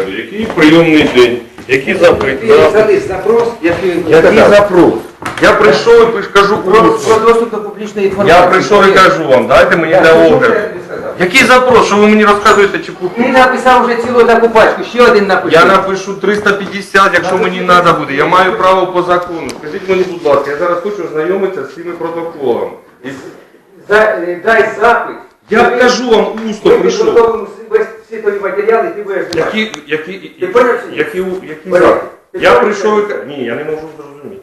розгляду, який прийомний день, які. Ти запрос, який Який запрос? Я прийшов і кажу про, про доступ до публічної інформації. Я прийшов і кажу вам, дайте мені для огляду. Який запрос? Що ви мені розказуєте Ти написав вже цілу таку пачку, ще один напиши. Я напишу 350, якщо мені треба буде. Я маю право по закону. Скажіть мені, будь ласка, я зараз хочу ознайомитися з цими протоколами. І з- За, е, дай запит. Я кажу вам усно Ми прийшов. Весь світові матеріали, ти будеш знімати. Які, які, Ти поняв чи ні? які, які Поняв. запит? Ти Я поняв прийшов і ка- Ні, я не можу зрозуміти.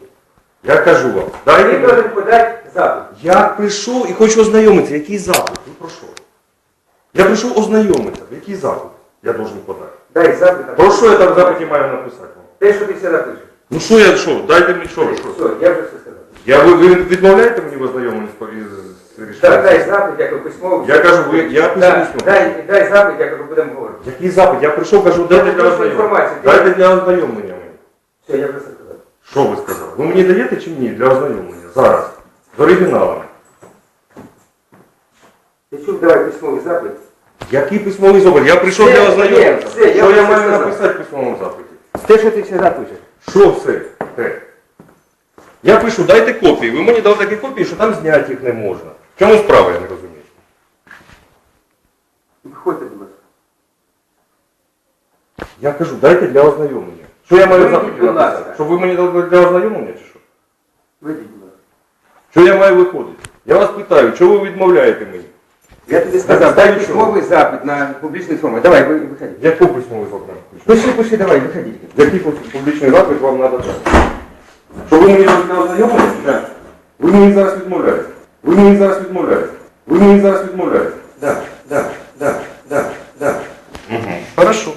Я кажу вам, Ти дайте мені. подати запит. Я прийшов і хочу ознайомитися, який запит? Ви про що? Я прийшов ознайомитися, який запит я должен подати. Дай запит. Про що я там в запиті маю написати вам? Те, що ти все напишеш. Ну що я що? Дайте мені що ви що? Все, я вже все сказав. Я ви, ви відмовляєте мені в ознайомленні з? Так, дай запит, як письмово. Я кажу, ви, я пишу Так, усно. дай, дай запит, як будемо говорити. Який запит? Я прийшов, кажу, дайте для Просто ознайомлення. Дайте для ознайомлення мені. Все, я вже все сказав. Що ви сказали? Ви мені даєте чи ні для ознайомлення? Зараз. З оригіналами. Ти чув, давай письмовий запит. Який письмовий запит? Я прийшов Все, для ознайомлення. все, я Що вже я все маю сказав. написати в письмовому запиті? Те, що ти все напишеш. Що все? Те. Я пишу, дайте копії. Ви мені дали такі копії, що там зняти їх не можна. В чому справа, я не розумію. Виходьте, будь ласка. Я кажу, дайте для ознайомлення. Що я маю Вийдіть, будь ласка. Щоб ви мені дали для ознайомлення чи що? Вийдіть, будь ласка. Що я маю виходити? Я вас питаю, чого ви відмовляєте мені? Я тобі сказав, дай так, письмовий запит на публічну інформацію. Давай, ви- виходи. Яку письмовий запит? Пиши, пиши, давай, виходи. Який публічний запит вам треба дати? Що ви мені дали для ознайомлення? Так, Ви мені зараз відмовляєте. Ви мені зараз відмовляєте. Ви мені зараз відмовляєте. да, да, да, да, да. Угу. Хорошо.